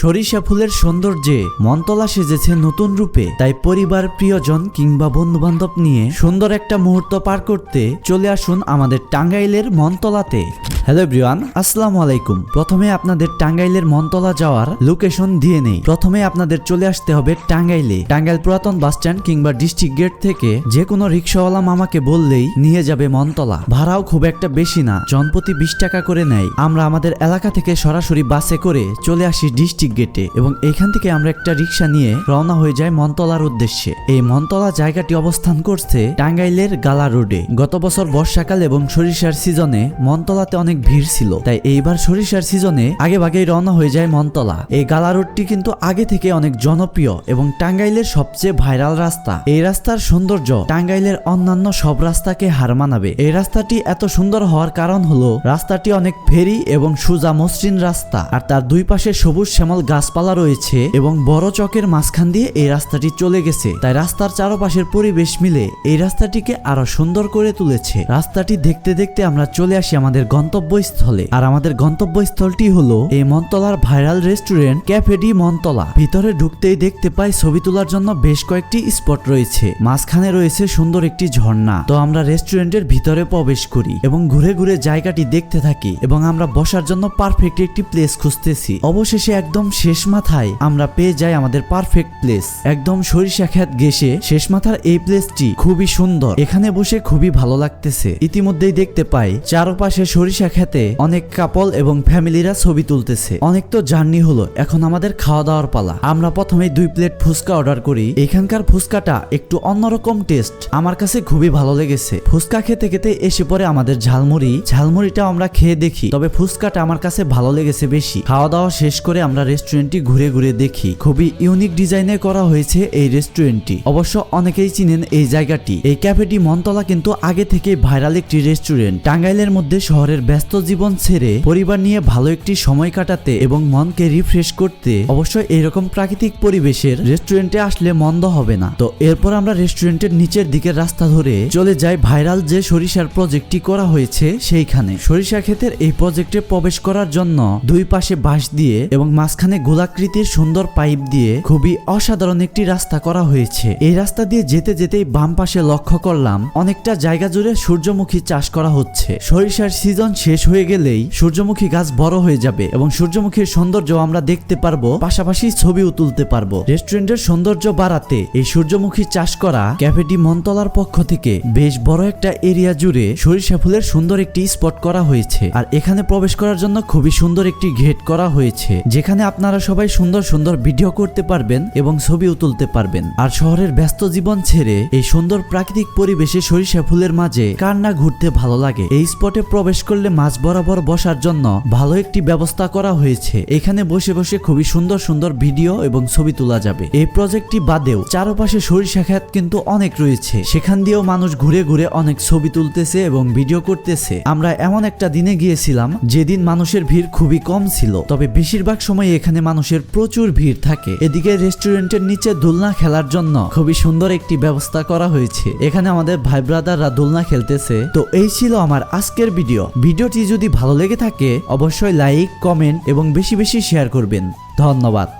সরিষা ফুলের সৌন্দর্যে মন্তলা সেজেছে নতুন রূপে। তাই পরিবার, প্রিয়জন কিংবা বন্ধু বান্ধব নিয়ে সুন্দর একটা মুহূর্ত পার করতে চলে আসুন আমাদের টাঙ্গাইলের মনতলাতে। হ্যালো ব্রিয়ান আসসালামু আলাইকুম। প্রথমে আপনাদের টাঙ্গাইলের মনতলা যাওয়ার লোকেশন দিয়ে নেই। প্রথমে আপনাদের চলে আসতে হবে টাঙ্গাইলে। টাঙ্গাইল পুরাতন বাস স্ট্যান্ড কিংবা ডিস্ট্রিক্ট গেট থেকে যে কোনো রিক্সাওয়ালা মামাকে বললেই নিয়ে যাবে মনতলা। ভাড়াও খুব একটা বেশি না, জনপ্রতি বিশ টাকা করে নেয়। আমরা আমাদের এলাকা থেকে সরাসরি বাসে করে চলে আসি ডিস্ট্রিক্ট গেটে এবং এখান থেকে আমরা একটা রিক্সা নিয়ে রওনা হয়ে যায় মনতলার উদ্দেশ্যে। এই মনতলা জায়গাটি অবস্থান করছে টাঙ্গাইলের গালা রোডে। গত বছর বর্ষাকাল এবং সরিষার সিজনে মনতলাতে অনেক ভিড় ছিল। তাই এইবার সরিষার সিজনে আগে ভাগেই রওনা হয়ে যায় মনতলা। এই গালা রোডটি কিন্তু আগে থেকে অনেক জনপ্রিয় এবং টাঙ্গাইলের সবচেয়ে ভাইরাল রাস্তা। এই রাস্তার সৌন্দর্য টাঙ্গাইলের অন্যান্য সব রাস্তাকে হার মানাবে। এই রাস্তাটি এত সুন্দর হওয়ার কারণ হলো, রাস্তাটি অনেক ফেরি এবং সুজা মসৃণ রাস্তা। আর তার দুই পাশে সবুজ শ্যামল গাছপালা রয়েছে এবং বড় চকের মাঝখান দিয়ে এই রাস্তাটি চলে গেছে। তাই রাস্তার চারপাশের পরিবেশ মিলে এই রাস্তাটিকে আরও সুন্দর করে তুলেছে। রাস্তাটি দেখতে দেখতে আমরা চলে আসি আমাদের গন্তব্যস্থলে। আর আমাদের গন্তব্যস্থলটি হলো এই মনতলার viral restaurant cafe de Montola. ভিতরে ঢুকতেই দেখতে পাই ছবি তোলার জন্য বেশ কয়েকটি স্পট রয়েছে। মাঝখানে রয়েছে সুন্দর একটি ঝর্ণা। তো আমরা রেস্টুরেন্টের ভিতরে প্রবেশ করি এবং ঘুরে ঘুরে জায়গাটি দেখতে থাকি এবং আমরা বসার জন্য পারফেক্ট একটি প্লেস খুঁজতেছি। অবশেষে একদম শেষ মাথায় আমরা পেয়ে যাই আমাদের পারফেক্ট প্লেস। একদম সরিষা খ্যাত গেসে শেষ মাথার এই প্লেসটি খুবই সুন্দর। এখানে বসে খুবই ভালো লাগতেছে। ইতিমধ্যেই দেখতে পাই চারপাশে সরিষা খেতে অনেক কাপল এবং ফ্যামিলিরা ছবি তুলতেছে। অনেক তো জার্নি হলো, এখন আমাদের খাওয়া দাওয়ার পালা। আমরা প্রথমে দুই প্লেট ফুচকা অর্ডার করি। এখানকার ফুচকাটা একটু অন্যরকম টেস্ট আমার কাছে খুবই ভালো লেগেছে। ফুচকা খেতে খেতে এসে পরে আমাদের ঝালমুড়ি। ঝালমুড়িটা আমরা খেয়ে দেখি, তবে ফুচকাটা আমার কাছে ভালো লেগেছে বেশি। খাওয়া দাওয়া শেষ করে আমরা রেস্টুরেন্টটি ঘুরে ঘুরে দেখি। খুবই ইউনিক ডিজাইনে করা হয়েছে এই রেস্টুরেন্টটি অবশ্য অনেকেই চিনেন এই জায়গাটি। এই ক্যাফেটি মনতলা কিন্তু আগে থেকে ভাইরাল একটি রেস্টুরেন্ট টাঙ্গাইলের মধ্যে শহরের ব্যস্ত জীবন ছেড়ে পরিবার নিয়ে ভালো একটি সময় কাটাতে এবং মনকে রিফ্রেশ করতে অবশ্যই এইরকম প্রাকৃতিক পরিবেশের রেস্টুরেন্টে আসলে মন্দ হবে না। তো এরপর আমরা রেস্টুরেন্টের নিচের দিকের রাস্তা ধরে চলে যাই ভাইরাল যে সরিষার প্রজেক্টটি করা হয়েছে সেইখানে। সরিষা ক্ষেতের এই প্রজেক্টে প্রবেশ করার জন্য দুই পাশে বাঁশ দিয়ে এবং মাঝখানে গোলাকৃতির সুন্দর পাইপ দিয়ে খুবই অসাধারণ একটি রাস্তা করা হয়েছে। এই রাস্তা দিয়ে যেতে যেতেই বাম পাশে লক্ষ্য করলাম, অনেকটা জায়গা জুড়ে সূর্যমুখী চাষ করা হচ্ছে। সরিষার সিজন শেষ হয়ে গেলেই সূর্যমুখী গাছ বড় হয়ে যাবে এবং সূর্যমুখীর সৌন্দর্য আমরা দেখতে পারব, পাশাপাশি ছবিও তুলতে পারব। রেস্টুরেন্টের সৌন্দর্য বাড়াতে এই সূর্যমুখী চাষ করা ক্যাফেটি মনতলার পক্ষ থেকে বেশ বড় একটা এরিয়া জুড়ে সরিষা ফুলের সুন্দর একটি স্পট করা হয়েছে। আর এখানে প্রবেশ করার জন্য খুবই সুন্দর একটি গেট করা হয়েছে, যেখানে আপনারা সবাই সুন্দর সুন্দর ভিডিও করতে পারবেন এবং ছবিও তুলতে পারবেন। আর শহরের ব্যস্ত জীবন ছেড়ে এই সুন্দর প্রাকৃতিক পরিবেশে সরিষা ফুলের মাঝে কার না ঘুরতে ভালো লাগে? এই স্পটে প্রবেশ করলে মাঝ বরাবর বসার জন্য ভালো একটি ব্যবস্থা করা হয়েছে। এখানে বসে বসে খুবই সুন্দর সুন্দর ভিডিও এবং ছবি তোলা যাবে। এই প্রজেক্টটি বাদেও চারপাশে সরিষা খ্যাত কিন্তু অনেক রয়েছে। সেখান দিয়েও মানুষ ঘুরে ঘুরে অনেক ছবি তুলতেছে এবং ভিডিও করতেছে। আমরা এমন একটা দিনে গিয়েছিলাম যেদিন মানুষের ভিড় খুবই কম ছিল। তবে বেশিরভাগ সময় এখানে মানুষের প্রচুর ভিড় থাকে। এদিকে রেস্টুরেন্টের নিচে দোলনা খেলার জন্য খুবই সুন্দর একটি ব্যবস্থা করা হয়েছে। এখানে আমাদের ভাই ব্রাদাররা দোলনা খেলতেছে। তো এই ছিল আমার আজকের ভিডিও। ভিডিও ভিডিওটি যদি ভালো লেগে থাকে অবশ্যই লাইক কমেন্ট এবং বেশি বেশি শেয়ার করবেন। ধন্যবাদ।